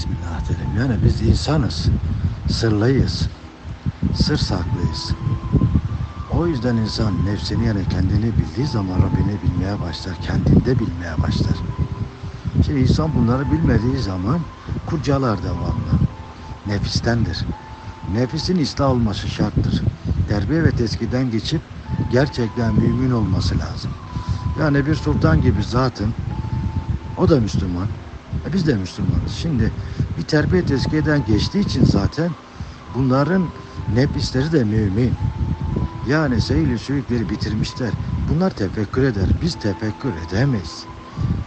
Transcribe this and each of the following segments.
Bismillahirrahmanirrahim. Yani biz insanız. Sırlıyız. Sır saklıyız. O yüzden insan nefsini yani kendini bildiği zaman Rabbini bilmeye başlar. Kendinde bilmeye başlar. Şimdi insan bunları bilmediği zaman kurcalar devamlı. Nefistendir. Nefisin ıslah olması şarttır. Terbiye ve teskiden geçip gerçekten mümin olması lazım. Yani bir sultan gibi zatın o da Müslüman. E biz de Müslümanız. Şimdi bir terbiye tezkiyeden geçtiği için zaten bunların nefisleri de mümin. Yani seyli sülükleri bitirmişler. Bunlar tefekkür eder. Biz tefekkür edemeyiz.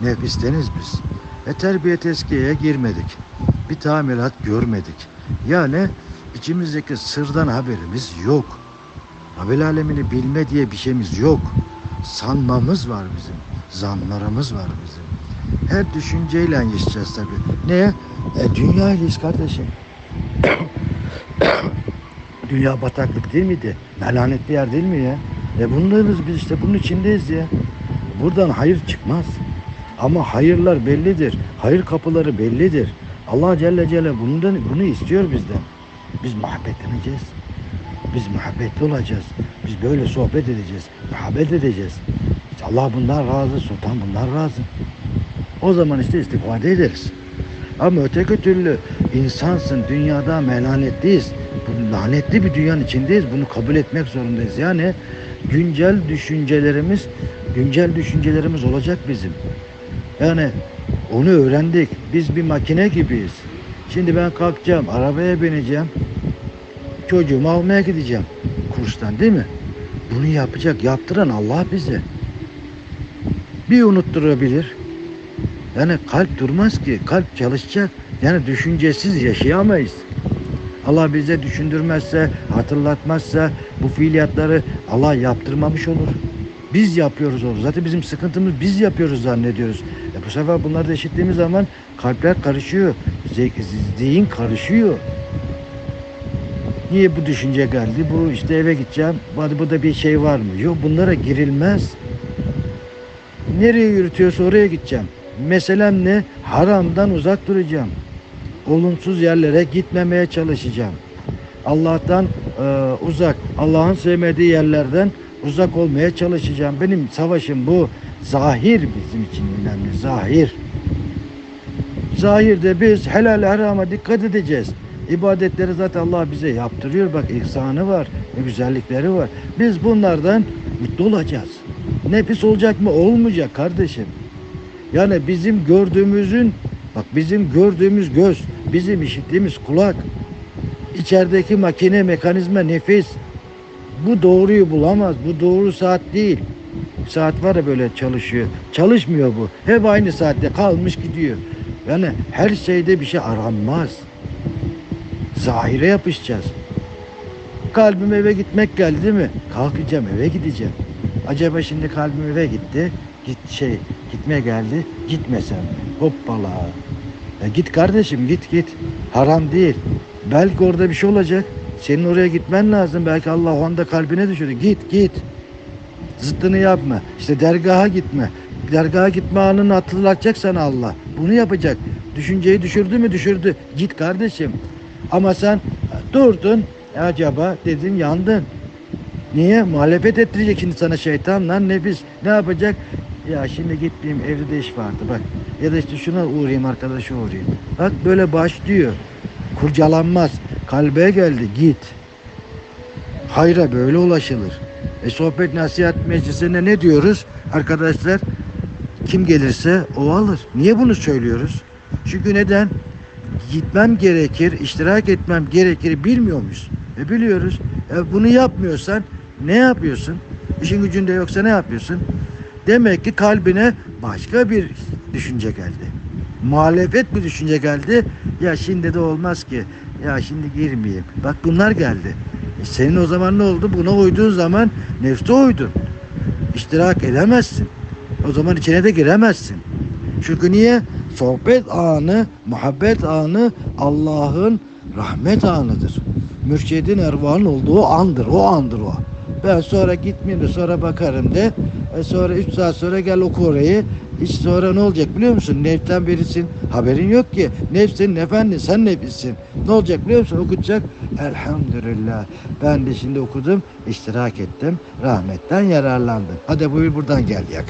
Nefisteniz biz. E terbiye tezkiyeye girmedik. Bir tamilat görmedik. Yani içimizdeki sırdan haberimiz yok. Rabbil alemini bilme diye bir şeyimiz yok. Sanmamız var bizim. Zanlarımız var bizim. Her düşünceyle yaşayacağız tabii. Neye? E, dünyayız kardeşim. Dünya bataklık değil miydi? Melanetli yer değil mi ya? E bunlarız biz işte bunun içindeyiz ya. Buradan hayır çıkmaz. Ama hayırlar bellidir. Hayır kapıları bellidir. Allah Celle Celle bundan, bunu istiyor bizden. Biz muhabbetleneceğiz. Biz muhabbetli olacağız. Biz böyle sohbet edeceğiz. Muhabbet edeceğiz. Allah bundan razı, sultan bundan razı. O zaman işte istifade ederiz. Ama öteki türlü insansın, dünyada melanetliyiz. Bu lanetli bir dünyanın içindeyiz. Bunu kabul etmek zorundayız. Yani güncel düşüncelerimiz, güncel düşüncelerimiz olacak bizim. Yani onu öğrendik. Biz bir makine gibiyiz. Şimdi ben kalkacağım, arabaya bineceğim. Çocuğumu almaya gideceğim kurstan değil mi? Bunu yapacak, yaptıran Allah bize. Bir unutturabilir. Yani kalp durmaz ki. Kalp çalışacak. Yani düşüncesiz yaşayamayız. Allah bize düşündürmezse, hatırlatmazsa bu fiiliyatları Allah yaptırmamış olur. Biz yapıyoruz onu. Zaten bizim sıkıntımız biz yapıyoruz zannediyoruz. E bu sefer bunları da işittiğimiz zaman kalpler karışıyor. Zihin karışıyor. Niye bu düşünce geldi? Bu işte eve gideceğim. Hadi burada bir şey var mı? Yok bunlara girilmez. Nereye yürütüyorsa oraya gideceğim. Meselem ne? Haramdan uzak duracağım. Olumsuz yerlere gitmemeye çalışacağım. Allah'tan e, uzak, Allah'ın sevmediği yerlerden uzak olmaya çalışacağım. Benim savaşım bu. Zahir bizim için önemli. Zahir. Zahirde biz helal harama dikkat edeceğiz. İbadetleri zaten Allah bize yaptırıyor. Bak ihsanı var, güzellikleri var. Biz bunlardan mutlu olacağız. Nefis olacak mı? Olmayacak kardeşim. Yani bizim gördüğümüzün, bak bizim gördüğümüz göz, bizim işittiğimiz kulak, içerideki makine, mekanizma nefis. Bu doğruyu bulamaz. Bu doğru saat değil. Saat var ya böyle çalışıyor. Çalışmıyor bu. Hep aynı saatte kalmış gidiyor. Yani her şeyde bir şey aranmaz. Zahire yapışacağız. Kalbim eve gitmek geldi mi? Kalkacağım eve gideceğim. Acaba şimdi kalbim eve gitti. Git şey gitmeye geldi. Gitmesem mi? Hoppala. Ya git kardeşim git git. Haram değil. Belki orada bir şey olacak. Senin oraya gitmen lazım. Belki Allah o anda kalbine düşürdü. Git git. Zıttını yapma. İşte dergaha gitme. Dergaha gitme anını hatırlatacak sana Allah. Bunu yapacak. Düşünceyi düşürdü mü düşürdü. Git kardeşim. Ama sen durdun. Acaba dedin yandın. Niye? Muhalefet ettirecek şimdi sana şeytanla nefis. Ne yapacak? Ya şimdi gittiğim evde de iş vardı bak. Ya da işte şuna uğrayayım arkadaşa uğrayayım. Bak böyle başlıyor. Kurcalanmaz. Kalbe geldi git. Hayra böyle ulaşılır. E sohbet nasihat meclisine ne diyoruz arkadaşlar? Kim gelirse o alır. Niye bunu söylüyoruz? Çünkü neden? Gitmem gerekir, iştirak etmem gerekir bilmiyor muyuz? E biliyoruz. E bunu yapmıyorsan ne yapıyorsun? İşin gücünde yoksa ne yapıyorsun? Demek ki kalbine başka bir düşünce geldi. Muhalefet bir düşünce geldi. Ya şimdi de olmaz ki. Ya şimdi girmeyeyim. Bak bunlar geldi. E senin o zaman ne oldu? Buna uyduğun zaman nefse uydun. İştirak edemezsin. O zaman içine de giremezsin. Çünkü niye? Sohbet anı, muhabbet anı Allah'ın rahmet anıdır. Mürşidin ervahın olduğu andır. O andır o. Ben sonra gitmeyeyim de sonra bakarım de. E sonra 3 saat sonra gel oku orayı. Hiç sonra ne olacak biliyor musun? Nefsten berisin. Haberin yok ki. Nefsin efendi sen nefissin. Ne olacak biliyor musun? Okutacak. Elhamdülillah. Ben de şimdi okudum. iştirak ettim. Rahmetten yararlandım. Hadi buyur buradan gel yak.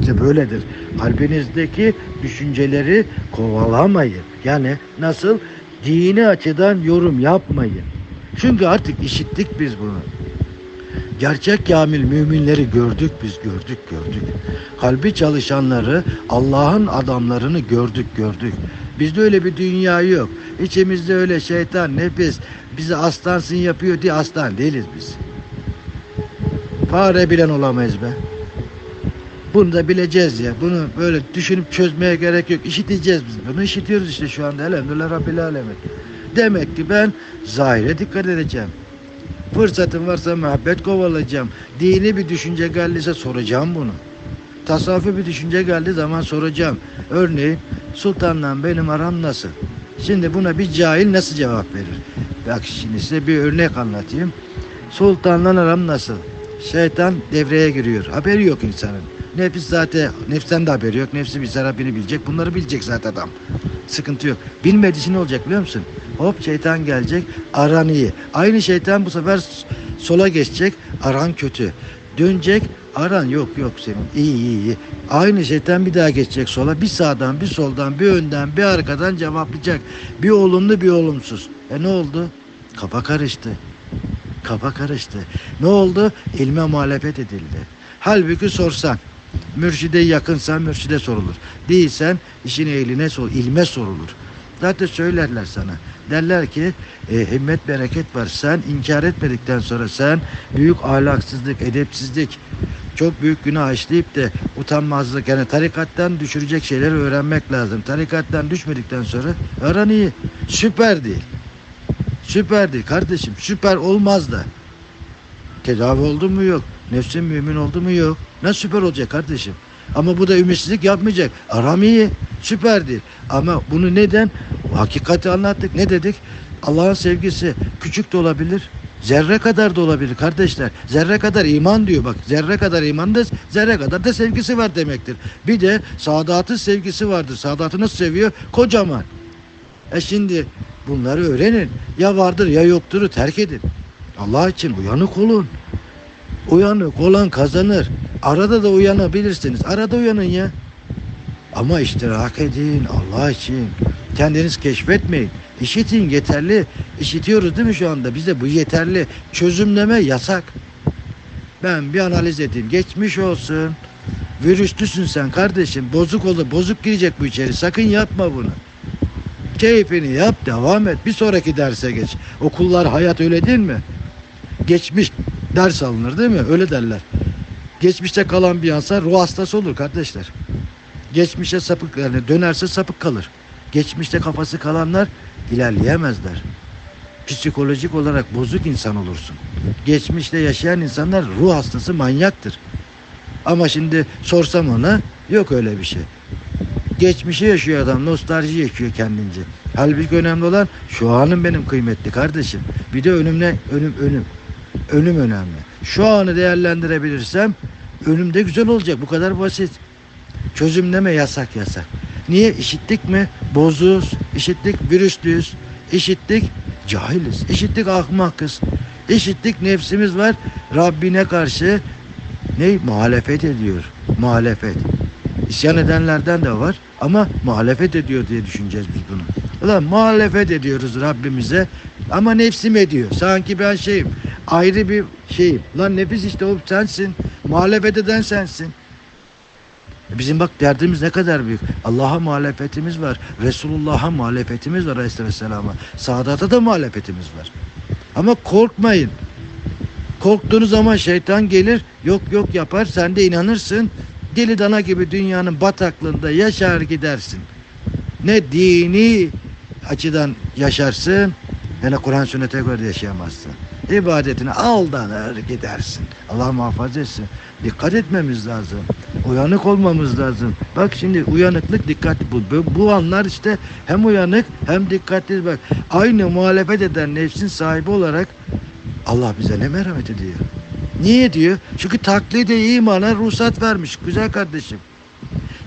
İşte böyledir. Kalbinizdeki düşünceleri kovalamayın. Yani nasıl? Dini açıdan yorum yapmayın. Çünkü artık işittik biz bunu. Gerçek kamil müminleri gördük biz gördük gördük. Kalbi çalışanları, Allah'ın adamlarını gördük gördük. Bizde öyle bir dünya yok. İçimizde öyle şeytan, nefis bizi aslansın yapıyor diye aslan değiliz biz. Fare bilen olamayız be. Bunu da bileceğiz ya. Bunu böyle düşünüp çözmeye gerek yok. İşiteceğiz biz. Bunu işitiyoruz işte şu anda. Elhamdülillah Rabbil Alemin. Demek ki ben zahire dikkat edeceğim. Fırsatım varsa muhabbet kovalayacağım. Dini bir düşünce geldiyse soracağım bunu. Tasavvufi bir düşünce geldiği zaman soracağım. Örneğin sultanla benim aram nasıl? Şimdi buna bir cahil nasıl cevap verir? Bak şimdi size bir örnek anlatayım. Sultanla aram nasıl? Şeytan devreye giriyor. Haberi yok insanın. Nefis zaten, nefsten de haberi yok. Nefsi bir Rabbini bilecek. Bunları bilecek zaten adam. Sıkıntı yok. Bilmediği ne olacak biliyor musun? Hop şeytan gelecek. Aran iyi. Aynı şeytan bu sefer sola geçecek. Aran kötü. Dönecek. Aran yok yok senin. İyi iyi iyi. Aynı şeytan bir daha geçecek sola. Bir sağdan bir soldan bir önden bir arkadan cevaplayacak. Bir olumlu bir olumsuz. E ne oldu? Kafa karıştı. Kafa karıştı. Ne oldu? İlme muhalefet edildi. Halbuki sorsan, mürşide yakınsan mürşide sorulur. Değilsen işin ehline sor, ilme sorulur. Zaten söylerler sana. Derler ki e, himmet bereket var. Sen inkar etmedikten sonra sen büyük ahlaksızlık, edepsizlik, çok büyük günah işleyip de utanmazlık yani tarikattan düşürecek şeyleri öğrenmek lazım. Tarikattan düşmedikten sonra aran iyi. Süper değil. Süper değil kardeşim. Süper olmaz da. Tedavi oldu mu yok. Nefsin mümin oldu mu yok. Nasıl süper olacak kardeşim? Ama bu da ümitsizlik yapmayacak. Aram iyi. Süper değil. Ama bunu neden? Hakikati anlattık. Ne dedik? Allah'ın sevgisi küçük de olabilir. Zerre kadar da olabilir kardeşler. Zerre kadar iman diyor bak. Zerre kadar iman da zerre kadar da sevgisi var demektir. Bir de Sadat'ın sevgisi vardır. Sadat'ı nasıl seviyor? Kocaman. E şimdi bunları öğrenin. Ya vardır ya yoktur'u terk edin. Allah için uyanık olun. Uyanık olan kazanır. Arada da uyanabilirsiniz. Arada uyanın ya. Ama iştirak edin Allah için. Kendiniz keşfetmeyin. İşitin yeterli. İşitiyoruz değil mi şu anda? Bize bu yeterli. Çözümleme yasak. Ben bir analiz edeyim. Geçmiş olsun. Virüslüsün sen kardeşim. Bozuk olur. Bozuk girecek bu içeri. Sakın yapma bunu. Keyfini yap. Devam et. Bir sonraki derse geç. Okullar hayat öyle değil mi? Geçmiş ders alınır değil mi? Öyle derler. Geçmişte kalan bir insan ruh hastası olur kardeşler. Geçmişe sapık yani dönerse sapık kalır. Geçmişte kafası kalanlar ilerleyemezler. Psikolojik olarak bozuk insan olursun. Geçmişte yaşayan insanlar ruh hastası manyaktır. Ama şimdi sorsam ona yok öyle bir şey. Geçmişi yaşıyor adam, nostalji yaşıyor kendince. Halbuki önemli olan şu anım benim kıymetli kardeşim. Bir de önümle önüm önüm. Önüm önemli. Şu anı değerlendirebilirsem önümde güzel olacak. Bu kadar basit. Çözümleme yasak yasak. Niye? İşittik mi? Bozuz. İşittik virüslüyüz. İşittik cahiliz. İşittik ahmakız. İşittik nefsimiz var. Rabbine karşı ne? Muhalefet ediyor. Muhalefet. İsyan edenlerden de var ama muhalefet ediyor diye düşüneceğiz biz bunu. Ulan muhalefet ediyoruz Rabbimize ama nefsim ediyor. Sanki ben şeyim ayrı bir şeyim. Lan nefis işte o sensin. Muhalefet eden sensin. Bizim bak derdimiz ne kadar büyük. Allah'a muhalefetimiz var. Resulullah'a muhalefetimiz var Aleyhisselam'a. Sadat'a da muhalefetimiz var. Ama korkmayın. Korktuğunuz zaman şeytan gelir yok yok yapar sen de inanırsın. Deli dana gibi dünyanın bataklığında yaşar gidersin. Ne dini açıdan yaşarsın ne Kur'an sünnete göre yaşayamazsın. İbadetine aldanır gidersin. Allah muhafaza etsin. Dikkat etmemiz lazım. Uyanık olmamız lazım. Bak şimdi uyanıklık dikkat bu. Bu- Bu anlar işte hem uyanık hem dikkatli bak. Aynı muhalefet eden nefsin sahibi olarak Allah bize ne merhamet ediyor. Niye diyor? Çünkü taklide imana ruhsat vermiş güzel kardeşim.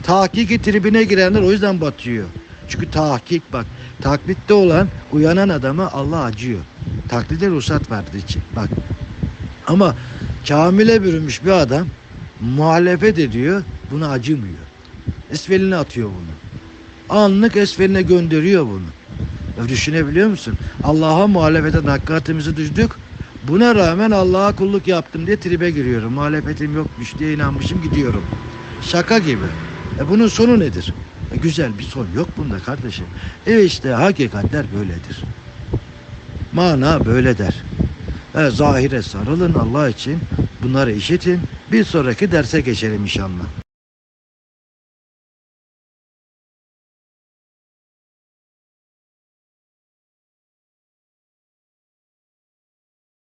Tahkiki tribine girenler o yüzden batıyor. Çünkü tahkik bak. Taklitte olan uyanan adama Allah acıyor. Taklide ruhsat verdiği için. Bak. Ama kamile bürünmüş bir adam muhalefet ediyor. Buna acımıyor. Esfeline atıyor bunu. Anlık esfeline gönderiyor bunu. Düşünebiliyor musun? Allah'a muhalefeten hakikatimizi düştük. Buna rağmen Allah'a kulluk yaptım diye tribe giriyorum. Muhalefetim yokmuş diye inanmışım gidiyorum. Şaka gibi. E bunun sonu nedir? E güzel bir son yok bunda kardeşim. E işte hakikatler böyledir. Mana böyle der. E, zahire sarılın Allah için. Bunları işitin. Bir sonraki derse geçelim inşallah.